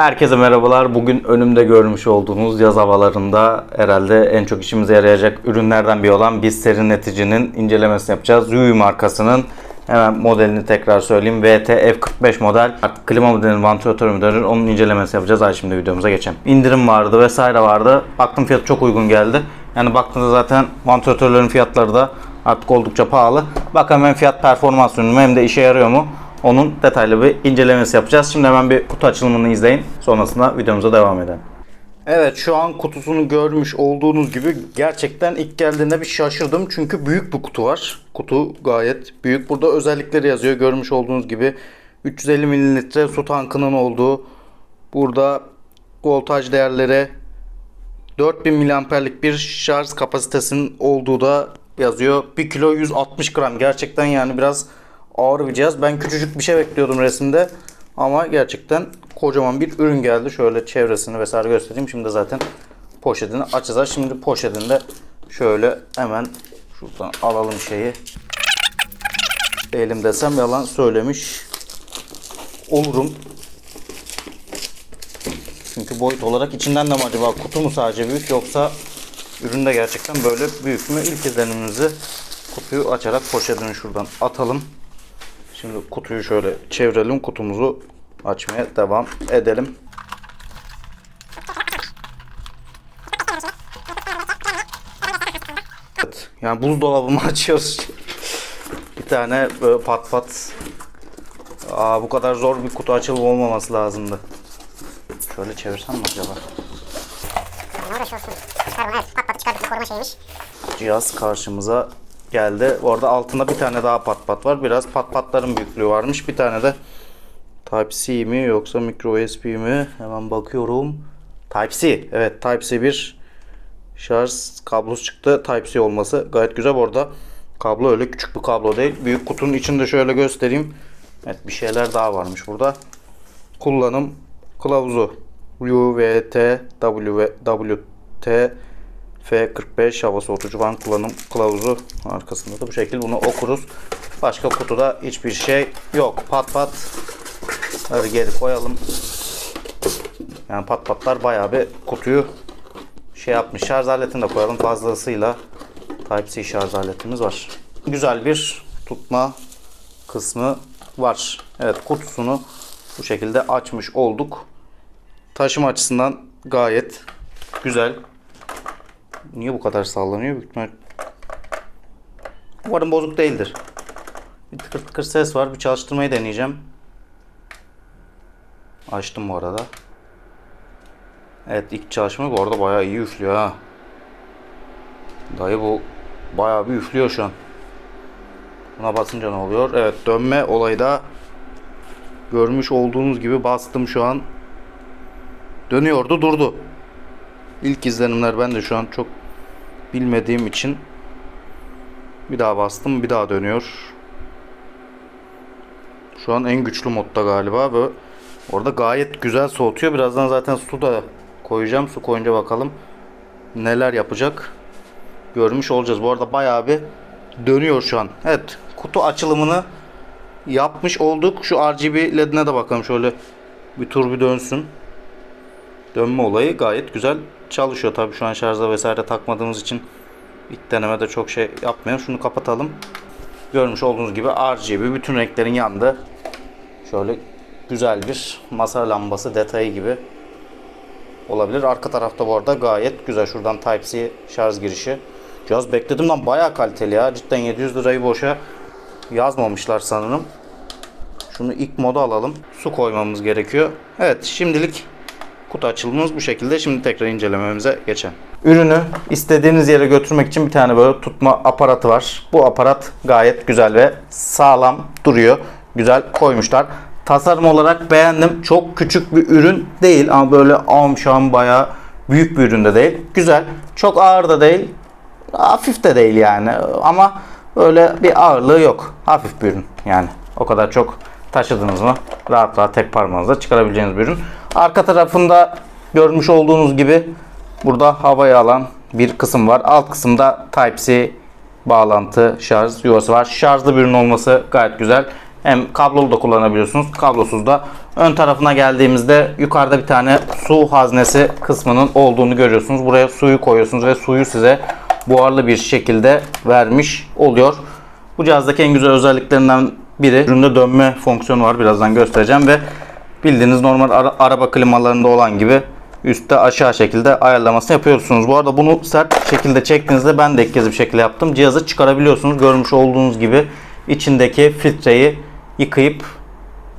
Herkese merhabalar. Bugün önümde görmüş olduğunuz yaz havalarında herhalde en çok işimize yarayacak ürünlerden biri olan bir serinleticinin incelemesini yapacağız. Yui markasının hemen modelini tekrar söyleyeyim. VT F45 model. Artık klima modelinin vantilatör modelinin onun incelemesi yapacağız. Hadi şimdi videomuza geçelim. İndirim vardı vesaire vardı. Baktım fiyatı çok uygun geldi. Yani baktığınızda zaten vantilatörlerin fiyatları da artık oldukça pahalı. Bakalım hem fiyat performans ürünü hem de işe yarıyor mu? Onun detaylı bir incelemesi yapacağız. Şimdi hemen bir kutu açılımını izleyin. Sonrasında videomuza devam edelim. Evet şu an kutusunu görmüş olduğunuz gibi gerçekten ilk geldiğinde bir şaşırdım. Çünkü büyük bir kutu var. Kutu gayet büyük. Burada özellikleri yazıyor. Görmüş olduğunuz gibi 350 mililitre su tankının olduğu. Burada voltaj değerleri 4000 miliamperlik bir şarj kapasitesinin olduğu da yazıyor. 1 kilo 160 gram. Gerçekten yani biraz ağır bir cihaz. Ben küçücük bir şey bekliyordum resimde. Ama gerçekten kocaman bir ürün geldi. Şöyle çevresini vesaire göstereyim. Şimdi zaten poşetini açacağız. Şimdi poşetinde şöyle hemen şuradan alalım şeyi. Elim desem yalan söylemiş olurum. Çünkü boyut olarak içinden de mi acaba kutu mu sadece büyük yoksa üründe gerçekten böyle büyük mü? İlk izlenimimizi kutuyu açarak poşetini şuradan atalım. Şimdi kutuyu şöyle çevirelim. Kutumuzu açmaya devam edelim. Evet, yani buzdolabımı açıyoruz. Bir tane böyle pat pat. Aa, bu kadar zor bir kutu açılımı olmaması lazımdı. Şöyle çevirsem mi acaba? Ne uğraşıyorsun? Çıkar bunu evet. Pat patı çıkardık koruma şeymiş. Cihaz karşımıza geldi. Orada altında bir tane daha pat pat var. Biraz pat patların büyüklüğü varmış. Bir tane de Type-C mi yoksa micro USB mi? Hemen bakıyorum. Type-C. Evet Type-C bir şarj kablosu çıktı. Type-C olması gayet güzel. Bu arada kablo öyle küçük bir kablo değil. Büyük kutunun içinde şöyle göstereyim. Evet bir şeyler daha varmış burada. Kullanım kılavuzu. UVT WT F45 hava soğutucu van kullanım kılavuzu arkasında da bu şekilde bunu okuruz. Başka kutuda hiçbir şey yok. Pat pat Hadi geri koyalım. Yani pat patlar bayağı bir kutuyu şey yapmış. Şarj aletini de koyalım. Fazlasıyla Type-C şarj aletimiz var. Güzel bir tutma kısmı var. Evet kutusunu bu şekilde açmış olduk. Taşıma açısından gayet güzel. Niye bu kadar sallanıyor? Büyük Umarım bozuk değildir. Bir tıkır tıkır ses var. Bir çalıştırmayı deneyeceğim. Açtım bu arada. Evet ilk çalışma bu arada bayağı iyi üflüyor ha. Dayı bu bayağı bir üflüyor şu an. Buna basınca ne oluyor? Evet dönme olayı da görmüş olduğunuz gibi bastım şu an. Dönüyordu durdu. İlk izlenimler ben de şu an çok bilmediğim için bir daha bastım bir daha dönüyor. Şu an en güçlü modda galiba ve orada gayet güzel soğutuyor. Birazdan zaten su da koyacağım. Su koyunca bakalım neler yapacak. Görmüş olacağız. Bu arada bayağı bir dönüyor şu an. Evet kutu açılımını yapmış olduk. Şu RGB ledine de bakalım şöyle bir tur bir dönsün dönme olayı gayet güzel çalışıyor. Tabii şu an şarja vesaire takmadığımız için ilk denemede çok şey yapmıyor. Şunu kapatalım. Görmüş olduğunuz gibi RGB bütün renklerin yandı. Şöyle güzel bir masa lambası detayı gibi olabilir. Arka tarafta bu arada gayet güzel. Şuradan Type-C şarj girişi. Cihaz beklediğimden bayağı kaliteli ya. Cidden 700 lirayı boşa yazmamışlar sanırım. Şunu ilk moda alalım. Su koymamız gerekiyor. Evet şimdilik kutu açılımımız bu şekilde. Şimdi tekrar incelememize geçelim. Ürünü istediğiniz yere götürmek için bir tane böyle tutma aparatı var. Bu aparat gayet güzel ve sağlam duruyor. Güzel koymuşlar. Tasarım olarak beğendim. Çok küçük bir ürün değil ama böyle amşam bayağı büyük bir ürün de değil. Güzel. Çok ağır da değil. Hafif de değil yani. Ama öyle bir ağırlığı yok. Hafif bir ürün yani. O kadar çok taşıdınız mı rahat rahat tek parmağınızla çıkarabileceğiniz bir ürün. Arka tarafında görmüş olduğunuz gibi burada havayı alan bir kısım var. Alt kısımda Type-C bağlantı şarj yuvası var. Şarjlı bir ürün olması gayet güzel. Hem kablolu da kullanabiliyorsunuz, kablosuz da. Ön tarafına geldiğimizde yukarıda bir tane su haznesi kısmının olduğunu görüyorsunuz. Buraya suyu koyuyorsunuz ve suyu size buharlı bir şekilde vermiş oluyor. Bu cihazdaki en güzel özelliklerinden biri üründe dönme fonksiyonu var. Birazdan göstereceğim ve bildiğiniz normal ara- araba klimalarında olan gibi üstte aşağı şekilde ayarlamasını yapıyorsunuz. Bu arada bunu sert şekilde çektiğinizde ben de ilk bir şekilde yaptım. Cihazı çıkarabiliyorsunuz. Görmüş olduğunuz gibi içindeki filtreyi yıkayıp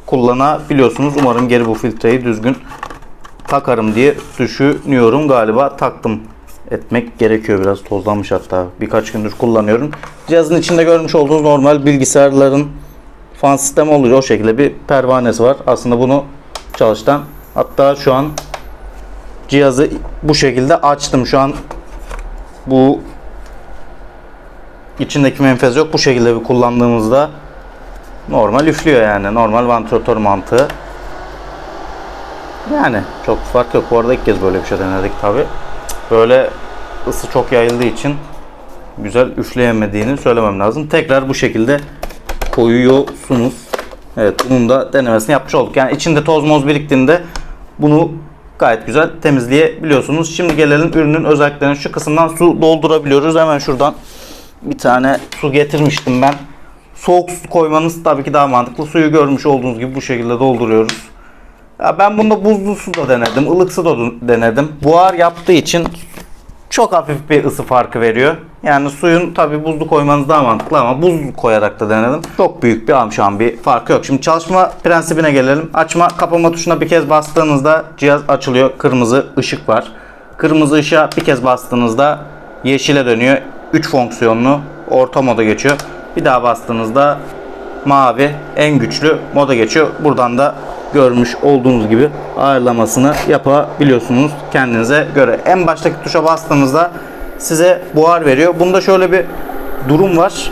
kullanabiliyorsunuz. Umarım geri bu filtreyi düzgün takarım diye düşünüyorum. Galiba taktım etmek gerekiyor. Biraz tozlanmış hatta. Birkaç gündür kullanıyorum. Cihazın içinde görmüş olduğunuz normal bilgisayarların fan sistemi oluyor. O şekilde bir pervanesi var. Aslında bunu çalıştan hatta şu an cihazı bu şekilde açtım. Şu an bu içindeki menfez yok. Bu şekilde bir kullandığımızda normal üflüyor yani. Normal vantilatör mantığı. Yani çok fark yok. Bu arada ilk kez böyle bir şey denedik tabi. Böyle ısı çok yayıldığı için güzel üfleyemediğini söylemem lazım. Tekrar bu şekilde koyuyorsunuz. Evet bunun da denemesini yapmış olduk. Yani içinde toz moz biriktiğinde bunu gayet güzel temizleyebiliyorsunuz. Şimdi gelelim ürünün özelliklerine. Şu kısımdan su doldurabiliyoruz. Hemen şuradan bir tane su getirmiştim ben. Soğuk su koymanız tabii ki daha mantıklı. Suyu görmüş olduğunuz gibi bu şekilde dolduruyoruz. Ya ben bunda buzlu su da denedim, ılık su da denedim. Buhar yaptığı için çok hafif bir ısı farkı veriyor. Yani suyun tabi buzlu koymanız daha mantıklı ama buzlu koyarak da denedim. Çok büyük bir amşan bir farkı yok. Şimdi çalışma prensibine gelelim. Açma kapama tuşuna bir kez bastığınızda cihaz açılıyor. Kırmızı ışık var. Kırmızı ışığa bir kez bastığınızda yeşile dönüyor. 3 fonksiyonlu orta moda geçiyor. Bir daha bastığınızda mavi en güçlü moda geçiyor. Buradan da görmüş olduğunuz gibi ayarlamasını yapabiliyorsunuz kendinize göre. En baştaki tuşa bastığınızda size buhar veriyor. Bunda şöyle bir durum var.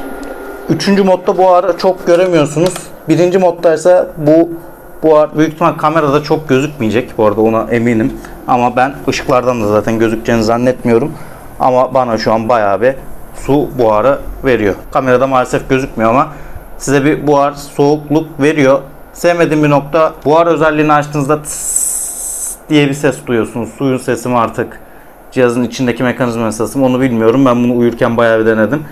Üçüncü modda buharı çok göremiyorsunuz. Birinci modda ise bu buhar büyük ihtimal kamerada çok gözükmeyecek. Bu arada ona eminim. Ama ben ışıklardan da zaten gözükeceğini zannetmiyorum. Ama bana şu an bayağı bir su buharı veriyor. Kamerada maalesef gözükmüyor ama size bir buhar soğukluk veriyor. Sevmediğim bir nokta buhar özelliğini açtığınızda tıs diye bir ses duyuyorsunuz. Suyun sesi mi artık cihazın içindeki mekanizma sesi mi onu bilmiyorum. Ben bunu uyurken bayağı bir denedim.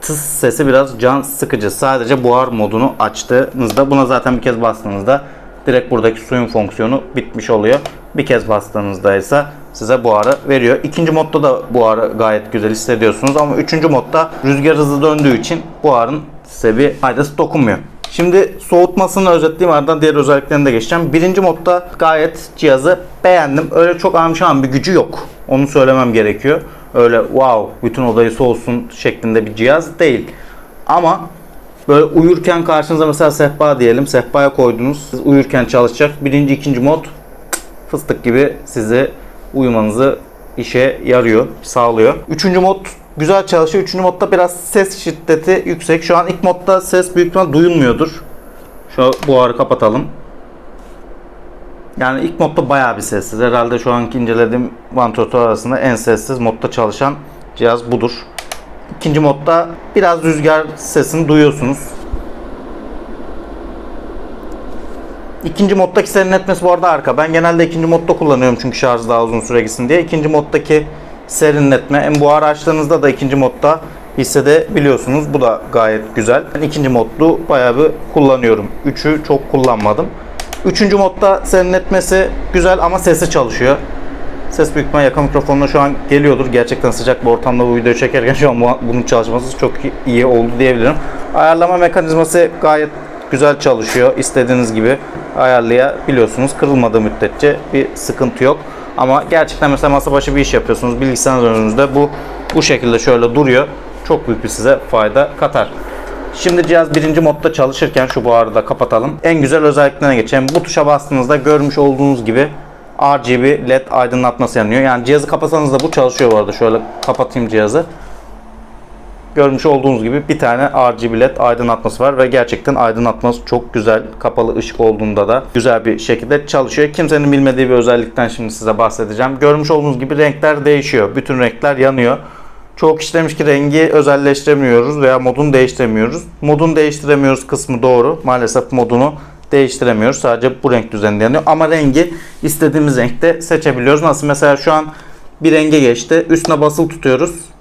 Tıs sesi biraz can sıkıcı. Sadece buhar modunu açtığınızda buna zaten bir kez bastığınızda direkt buradaki suyun fonksiyonu bitmiş oluyor. Bir kez bastığınızda ise size buharı veriyor. İkinci modda da buharı gayet güzel hissediyorsunuz ama üçüncü modda rüzgar hızlı döndüğü için buharın size bir faydası dokunmuyor. Şimdi soğutmasını özetleyeyim ardından diğer özelliklerine de geçeceğim. Birinci modda gayet cihazı beğendim. Öyle çok amşan bir gücü yok. Onu söylemem gerekiyor. Öyle wow bütün odayı soğusun şeklinde bir cihaz değil. Ama böyle uyurken karşınıza mesela sehpa diyelim. Sehpaya koydunuz. Siz uyurken çalışacak. Birinci, ikinci mod fıstık gibi sizi uyumanızı işe yarıyor, sağlıyor. Üçüncü mod güzel çalışıyor. Üçüncü modda biraz ses şiddeti yüksek. Şu an ilk modda ses büyük ihtimal duyulmuyordur. Şu buharı kapatalım. Yani ilk modda bayağı bir sessiz. Herhalde şu anki incelediğim vantilatör arasında en sessiz modda çalışan cihaz budur. İkinci modda biraz rüzgar sesini duyuyorsunuz. İkinci moddaki serinletmesi bu arada arka. Ben genelde ikinci modda kullanıyorum çünkü şarj daha uzun süre gitsin diye. İkinci moddaki serinletme hem buhar açtığınızda da ikinci modda hissedebiliyorsunuz. Bu da gayet güzel. Ben ikinci modlu bayağı bir kullanıyorum. Üçü çok kullanmadım. Üçüncü modda serinletmesi güzel ama sesi çalışıyor. Ses büyük ihtimal yakın mikrofonla şu an geliyordur. Gerçekten sıcak bir ortamda bu videoyu çekerken şu an bu- bunun çalışması çok iyi oldu diyebilirim. Ayarlama mekanizması gayet güzel çalışıyor. İstediğiniz gibi ayarlayabiliyorsunuz. Kırılmadığı müddetçe bir sıkıntı yok. Ama gerçekten mesela masa başı bir iş yapıyorsunuz. Bilgisayarınız önünüzde bu bu şekilde şöyle duruyor. Çok büyük bir size fayda katar. Şimdi cihaz birinci modda çalışırken şu buharı da kapatalım. En güzel özelliklerine geçelim. Bu tuşa bastığınızda görmüş olduğunuz gibi RGB LED aydınlatması yanıyor. Yani cihazı kapasanız da bu çalışıyor bu arada. Şöyle kapatayım cihazı. Görmüş olduğunuz gibi bir tane RGB LED aydınlatması var ve gerçekten aydınlatması çok güzel. Kapalı ışık olduğunda da güzel bir şekilde çalışıyor. Kimsenin bilmediği bir özellikten şimdi size bahsedeceğim. Görmüş olduğunuz gibi renkler değişiyor. Bütün renkler yanıyor. Çoğu kişi demiş ki rengi özelleştiremiyoruz veya modunu değiştiremiyoruz. Modunu değiştiremiyoruz kısmı doğru. Maalesef modunu değiştiremiyoruz. Sadece bu renk düzenleniyor. Ama rengi istediğimiz renkte seçebiliyoruz. Nasıl mesela şu an bir renge geçti. Üstüne basılı tutuyoruz.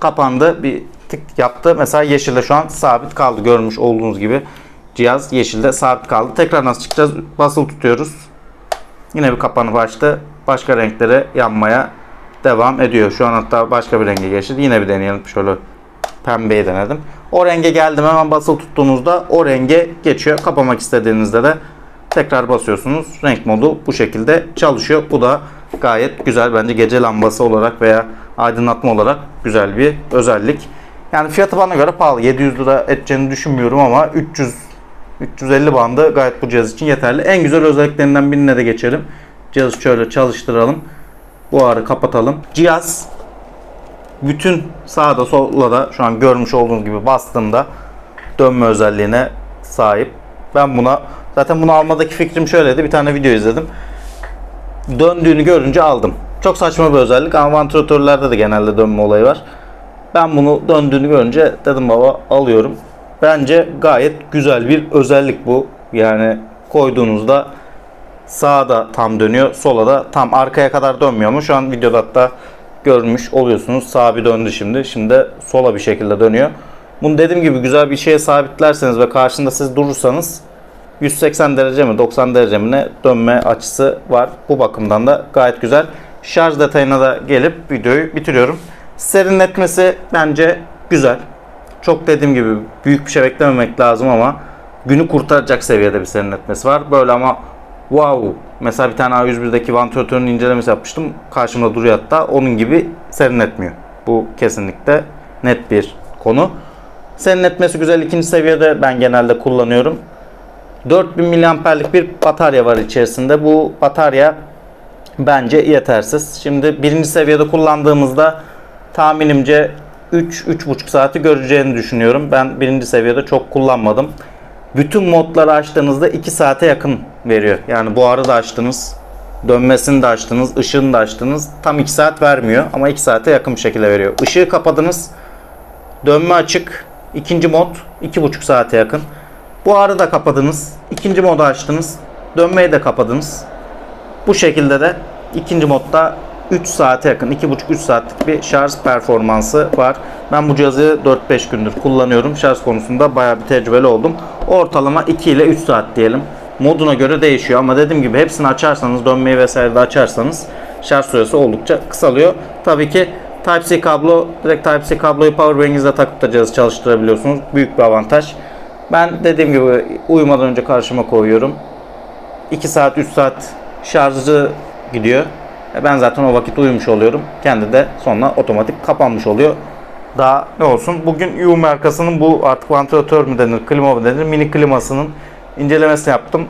Kapandı. Bir tık yaptı. Mesela yeşilde şu an sabit kaldı. Görmüş olduğunuz gibi cihaz yeşilde sabit kaldı. Tekrar nasıl çıkacağız? Basılı tutuyoruz. Yine bir kapanıp açtı. Başka renklere yanmaya devam ediyor. Şu an hatta başka bir renge geçti. Yine bir deneyelim. Şöyle pembeyi denedim. O renge geldim hemen basılı tuttuğunuzda o renge geçiyor. Kapamak istediğinizde de tekrar basıyorsunuz. Renk modu bu şekilde çalışıyor. Bu da gayet güzel bence gece lambası olarak veya aydınlatma olarak güzel bir özellik. Yani fiyatı bana göre pahalı. 700 lira edeceğini düşünmüyorum ama 300 350 bandı gayet bu cihaz için yeterli. En güzel özelliklerinden birine de geçelim. Cihazı şöyle çalıştıralım. Buharı kapatalım. Cihaz bütün sağda solda da şu an görmüş olduğunuz gibi bastığımda dönme özelliğine sahip. Ben buna zaten bunu almadaki fikrim şöyleydi. Bir tane video izledim. Döndüğünü görünce aldım. Çok saçma bir özellik ama vantilatörlerde de genelde dönme olayı var. Ben bunu döndüğünü görünce dedim baba alıyorum. Bence gayet güzel bir özellik bu. Yani koyduğunuzda sağda tam dönüyor, sola da tam arkaya kadar dönmüyor mu? Şu an videoda hatta görmüş oluyorsunuz. Sağa bir döndü şimdi. Şimdi de sola bir şekilde dönüyor. Bunu dediğim gibi güzel bir şeye sabitlerseniz ve karşında siz durursanız 180 derece mi 90 derece mi ne dönme açısı var. Bu bakımdan da gayet güzel. Şarj detayına da gelip videoyu bitiriyorum. Serinletmesi bence güzel. Çok dediğim gibi büyük bir şey beklememek lazım ama günü kurtaracak seviyede bir serinletmesi var. Böyle ama wow mesela bir tane A101'deki vantilatörün incelemesi yapmıştım. Karşımda duruyor hatta. Onun gibi serinletmiyor. Bu kesinlikle net bir konu. Serinletmesi güzel. ikinci seviyede ben genelde kullanıyorum. 4000 miliamperlik bir batarya var içerisinde. Bu batarya bence yetersiz. Şimdi birinci seviyede kullandığımızda tahminimce 3-3,5 saati göreceğini düşünüyorum. Ben birinci seviyede çok kullanmadım. Bütün modları açtığınızda 2 saate yakın veriyor. Yani buharı da açtınız, dönmesini de açtınız, ışığını da açtınız. Tam 2 saat vermiyor ama 2 saate yakın bir şekilde veriyor. Işığı kapadınız, dönme açık, ikinci mod 2,5 saate yakın. Buharı da kapadınız, ikinci modu açtınız, dönmeyi de kapadınız. Bu şekilde de ikinci modda 3 saate yakın 2,5-3 saatlik bir şarj performansı var. Ben bu cihazı 4-5 gündür kullanıyorum. Şarj konusunda bayağı bir tecrübeli oldum. Ortalama 2 ile 3 saat diyelim. Moduna göre değişiyor ama dediğim gibi hepsini açarsanız dönmeyi vesaire de açarsanız şarj süresi oldukça kısalıyor. Tabii ki Type-C kablo, direkt Type-C kabloyu powerbank'inize takıp da cihazı çalıştırabiliyorsunuz. Büyük bir avantaj. Ben dediğim gibi uyumadan önce karşıma koyuyorum. 2 saat 3 saat şarjı gidiyor. E Ben zaten o vakit uyumuş oluyorum. Kendi de sonra otomatik kapanmış oluyor. Daha ne olsun. Bugün Yu markasının bu artık vantilatör mü denir, klima mı denir, mini klimasının incelemesini yaptım.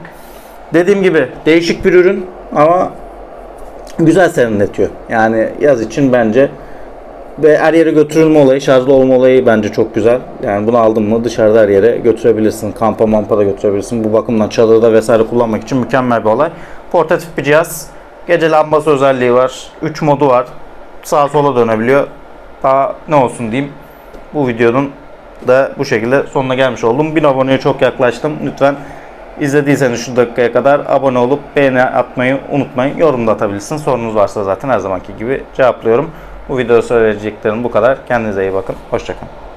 Dediğim gibi değişik bir ürün ama güzel serinletiyor. Yani yaz için bence ve her yere götürülme olayı, şarjlı olma olayı bence çok güzel. Yani bunu aldın mı dışarıda her yere götürebilirsin. Kampa mampa da götürebilirsin. Bu bakımdan çadırda vesaire kullanmak için mükemmel bir olay. Portatif bir cihaz. Gece lambası özelliği var. 3 modu var. Sağa sola dönebiliyor. Daha ne olsun diyeyim. Bu videonun da bu şekilde sonuna gelmiş oldum. 1000 aboneye çok yaklaştım. Lütfen izlediyseniz şu dakikaya kadar abone olup beğeni atmayı unutmayın. Yorum da atabilirsin. Sorunuz varsa zaten her zamanki gibi cevaplıyorum. Bu videoda söyleyeceklerim bu kadar. Kendinize iyi bakın. Hoşçakalın.